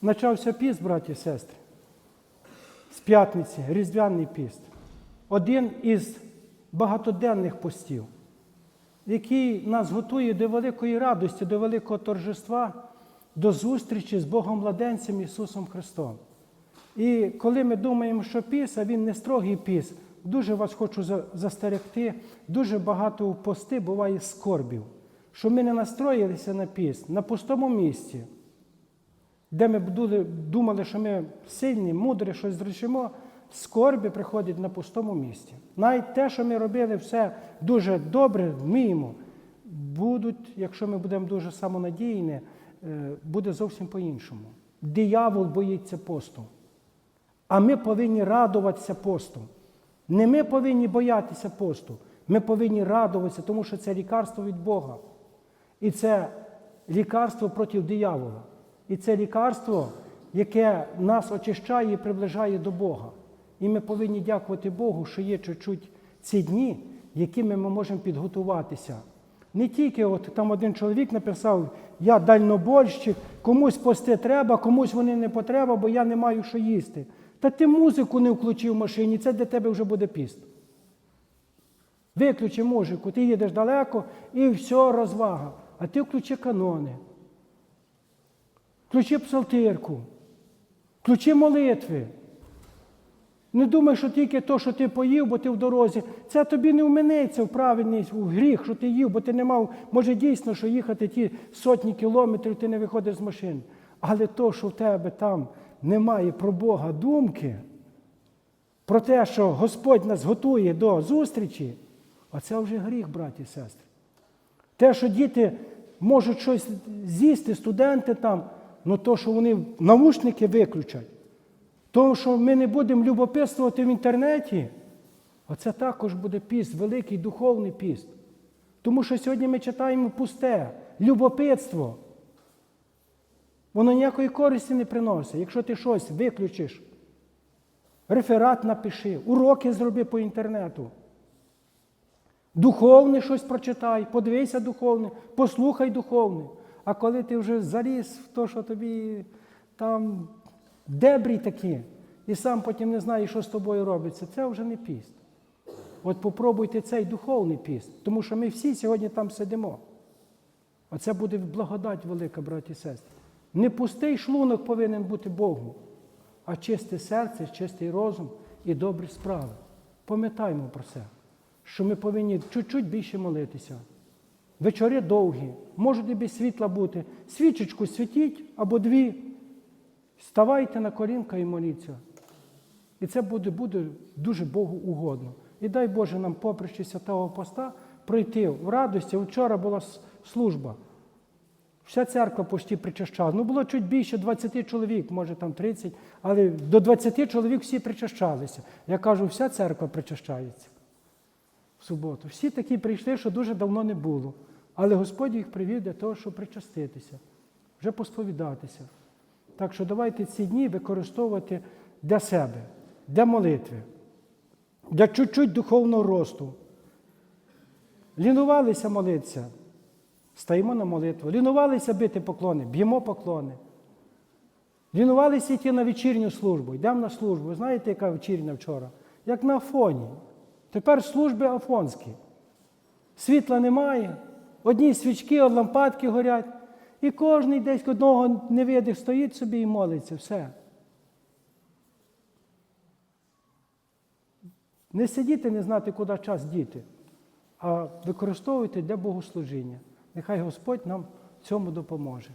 Почався піст, браті і сестри. З п'ятниці, Різдвяний піст. Один із багатоденних постів, який нас готує до великої радості, до великого торжества, до зустрічі з Богом младенцем Ісусом Христом. І коли ми думаємо, що піс, а він не строгий піс, дуже вас хочу застерегти, дуже багато у пости буває скорбів, що ми не настроїлися на піс на пустому місці, де ми думали, що ми сильні, мудрі, щось зрішимо, скорбі приходять на пустому місці. Навіть те, що ми робили все дуже добре, вміємо, будуть, якщо ми будемо дуже самонадійні, е, буде зовсім по-іншому. Диявол боїться посту. А ми повинні радуватися посту. Не ми повинні боятися посту, ми повинні радуватися, тому що це лікарство від Бога. І це лікарство проти диявола. І це лікарство, яке нас очищає і приближає до Бога. І ми повинні дякувати Богу, що є чуть-чуть ці дні, якими ми можемо підготуватися. Не тільки от там один чоловік написав, я дальнобольщик, комусь пости треба, комусь вони не потреба, бо я не маю що їсти. Та ти музику не включив в машині, це для тебе вже буде піст. Виключи музику, ти їдеш далеко і все розвага. А ти включи канони. Включи псалтирку, включи молитви. Не думай, що тільки то, що ти поїв, бо ти в дорозі, це тобі не вминеться в правильний в гріх, що ти їв, бо ти не мав, може дійсно, що їхати ті сотні кілометрів, ти не виходиш з машини. Але то, що в тебе там немає про Бога думки, про те, що Господь нас готує до зустрічі, оце вже гріх, браті і сестри. Те, що діти можуть щось з'їсти, студенти там, ну то, що вони навушники виключать, тому що ми не будемо любопитствувати в інтернеті, оце також буде піст, великий духовний піст. Тому що сьогодні ми читаємо пусте, любопитство. Воно ніякої користі не приносить. Якщо ти щось виключиш, реферат напиши, уроки зроби по інтернету. Духовне щось прочитай, подивися духовне, послухай духовне. А коли ти вже заліз в те, що тобі там дебрі такі, і сам потім не знаєш, що з тобою робиться, це вже не піст. От попробуйте цей духовний піст, тому що ми всі сьогодні там сидимо. Оце буде благодать велика, браті і сестри. Не пустий шлунок повинен бути Богу, а чисте серце, чистий розум і добрі справи. Пам'ятаймо про це, що ми повинні чуть-чуть більше молитися. Вечори довгі, можуть і світла бути. Свічечку світіть або дві. Ставайте на колінка і моліться. І це буде, буде дуже Богу угодно. І дай Боже нам, попри святого поста, пройти в радості. Вчора була служба. Вся церква почти причащала. Ну, було чуть більше 20 чоловік, може там 30, але до 20 чоловік всі причащалися. Я кажу, вся церква причащається в суботу. Всі такі прийшли, що дуже давно не було. Але Господь їх привів для того, щоб причаститися, вже посповідатися. Так що давайте ці дні використовувати для себе, для молитви, для чуть-чуть духовного росту. Лінувалися молитися, стаємо на молитву. Лінувалися бити поклони, б'ємо поклони. Лінувалися йти на вечірню службу, йдемо на службу. Знаєте, яка вечірня вчора? Як на Афоні. Тепер служби афонські. Світла немає, одні свічки, от лампадки горять, і кожен десь одного невидих стоїть собі і молиться. Все. Не сидіти, не знати, куди час діти, а використовуйте для богослужіння. Нехай Господь нам в цьому допоможе.